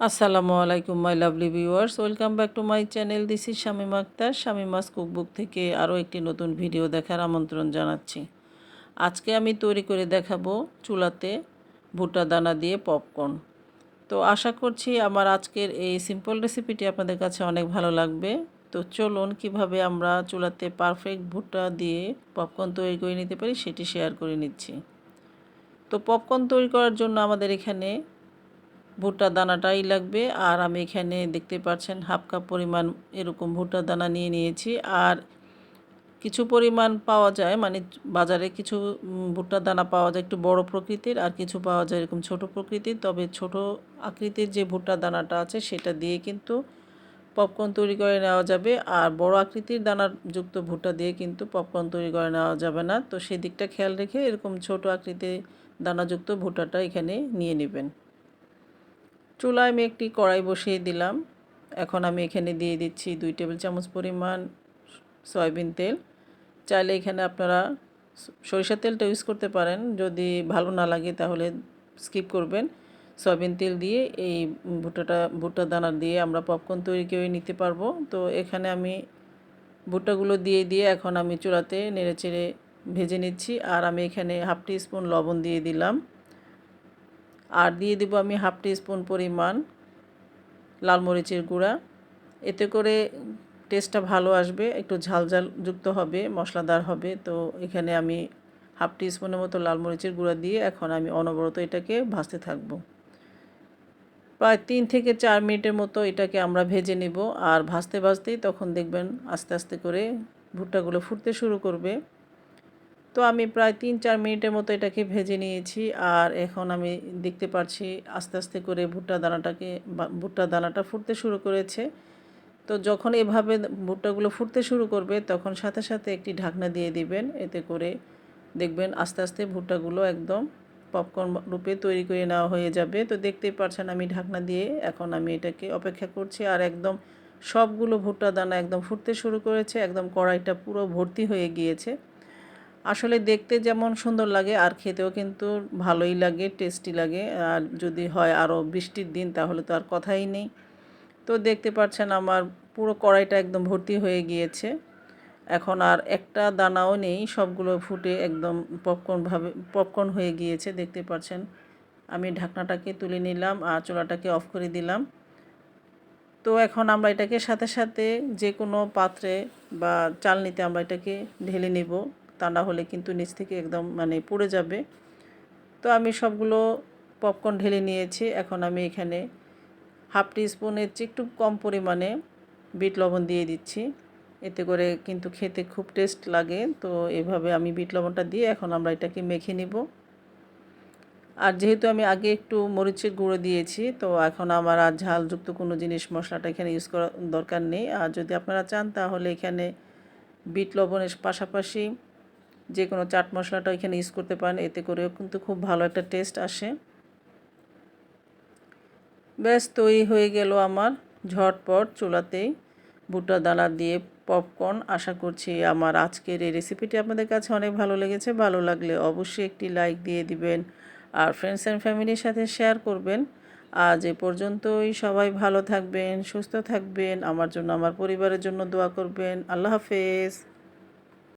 আসসালামু আলাইকুম my lovely viewers welcome back to my channel this is Shamim Akhtar Shamima's cookbook থেকে আরও একটি নতুন ভিডিও দেখার আমন্ত্রণ জানাচ্ছি। আজকে আমি তৈরি করে দেখাবো চুলাতে ভুট্টা দানা দিয়ে পপকর্ন তো আশা করছি আমার আজকের এই সিম্পল রেসিপিটি আপনাদের কাছে অনেক ভালো লাগবে। তো চলুন কীভাবে আমরা চুলাতে পারফেক্ট ভুট্টা দিয়ে পপকর্ন তৈরি করে নিতে পারি সেটি শেয়ার করে নিচ্ছি। তো পপকর্ন তৈরি করার জন্য আমাদের এখানে ভুট্টা দানাটাই লাগবে। আর আমি এখানে দেখতে পাচ্ছেন হাফ কাপ পরিমাণ এরকম ভুট্টা দানা নিয়ে নিয়েছি। আর কিছু পরিমাণ পাওয়া যায় মানে বাজারে কিছু ভুট্টার দানা পাওয়া যায় একটু বড় প্রকৃতির আর কিছু পাওয়া যায় এরকম ছোট প্রকৃতির। তবে ছোট আকৃতির যে ভুট্টার দানাটা আছে সেটা দিয়ে কিন্তু পপকর্ন তৈরি করে নেওয়া যাবে। আর বড় আকৃতির দানার যুক্ত ভুট্টা দিয়ে কিন্তু পপকর্ন তৈরি করে নেওয়া যাবে না। তো সেই দিকটা খেয়াল রেখে এরকম ছোট আকৃতির দানাযুক্ত ভুট্টাটা এখানে নিয়ে নেবেন। চুলায় আমি একটি কড়াই বসিয়ে দিলাম। এখন আমি এখানে দিয়ে দিচ্ছি দুই টেবিল চামচ পরিমাণ সয়াবিন তেল। চাইলে এখানে আপনারা সরিষার তেলটা ইউজ করতে পারেন। যদি ভালো না লাগে তাহলে স্কিপ করবেন। সয়াবিন তেল দিয়ে এই ভুট্টাটা, ভুট্টা দানা দিয়ে আমরা পপকর্ন তৈরি করে নিতে পারব। তো এখানে আমি ভুট্টাগুলো দিয়ে দিয়ে এখন আমি চুলাতে নেড়ে চেড়ে ভেজে নিচ্ছি। আর আমি এখানে হাফ টি স্পুন লবণ দিয়ে দিলাম। আর দিয়ে দেবো আমি হাফ স্পুন পরিমাণ লাল মরিচের গুঁড়া। এতে করে টেস্টটা ভালো আসবে, একটু ঝাল ঝাল যুক্ত হবে, মশলাদার হবে। তো এখানে আমি হাফ স্পুনের মতো লাল মরিচের গুঁড়া দিয়ে এখন আমি অনবরত এটাকে ভাজতে থাকব। প্রায় তিন থেকে চার মিনিটের মতো এটাকে আমরা ভেজে নেব। আর ভাজতে ভাজতেই তখন দেখবেন আস্তে আস্তে করে ভুট্টাগুলো ফুটতে শুরু করবে। তো আমি প্রায় তিন চার মিনিটের মতো এটাকে ভেজে নিয়েছি। আর এখন আমি দেখতে পাচ্ছি আস্তে আস্তে করে ভুট্টা দানাটাকে ভুট্টা দানাটা ফুটতে শুরু করেছে। তো যখন এভাবে ভুট্টাগুলো ফুটতে শুরু করবে, তখন সাথে সাথে একটি ঢাকনা দিয়ে দিবেন। এতে করে দেখবেন আস্তে আস্তে ভুট্টাগুলো একদম পপকর্ন রূপে তৈরি করে নেওয়া হয়ে যাবে। তো দেখতেই পারছেন আমি ঢাকনা দিয়ে এখন আমি এটাকে অপেক্ষা করছি। আর একদম সবগুলো ভুট্টা দানা একদম ফুটতে শুরু করেছে। একদম কড়াইটা পুরো ভর্তি হয়ে গিয়েছে। আসলে দেখতে যেমন সুন্দর লাগে, আর খেতেও কিন্তু ভালোই লাগে টেস্টি লাগে। আর যদি হয় আরও বৃষ্টির দিন, তাহলে তো আর কথাই নেই। তো দেখতে পাচ্ছেন আমার পুরো কড়াইটা একদম ভর্তি হয়ে গিয়েছে। এখন আর একটা দানাও নেই, সবগুলো ফুটে একদম পপকর্নভাবে পপকর্ন হয়ে গিয়েছে, দেখতে পাচ্ছেন। আমি ঢাকনাটাকে তুলে নিলাম আর চোলাটাকে অফ করে দিলাম। তো এখন আমরা এটাকে সাথে সাথে যে কোনো পাত্রে বা চালনিতে আমরা এটাকে ঢেলে নেব। তা না হলে কিন্তু নিচ থেকে একদম মানে পড়ে যাবে। তো আমি সবগুলো পপকর্ন ঢেলে নিয়েছি। এখন আমি এখানে হাফ টি স্পুনের চেয়ে একটু কম পরিমাণে বিট লবণ দিয়ে দিচ্ছি। এতে করে কিন্তু খেতে খুব টেস্ট লাগে। তো এভাবে আমি বিট লবণটা দিয়ে এখন আমরা এটাকে মেখে নিব। আর যেহেতু আমি আগে একটু মরিচের গুঁড়ো দিয়েছি, তো এখন আমার আর ঝালযুক্ত কোনো জিনিস মশলাটা এখানে ইউজ করার দরকার নেই। আর যদি আপনারা চান তাহলে এখানে বিট লবণের পাশাপাশি যে কোনো চাট মশলাটা এখানে ইউজ করতে পারেন, এতে করেও কিন্তু খুব ভালো একটা টেস্ট আসে। ব্যাস, তৈরি হয়ে গেল আমার ঝটপট চুলাতেই ভুট্টা, দানা দিয়ে পপকর্ন আশা করছি আমার আজকের এই রেসিপিটি আপনাদের কাছে অনেক ভালো লেগেছে। ভালো লাগলে অবশ্যই একটি লাইক দিয়ে দিবেন আর ফ্রেন্ডস অ্যান্ড ফ্যামিলির সাথে শেয়ার করবেন। আজ এ পর্যন্তই। সবাই ভালো থাকবেন, সুস্থ থাকবেন। আমার জন্য, আমার পরিবারের জন্য দোয়া করবেন। আল্লাহ হাফেজ।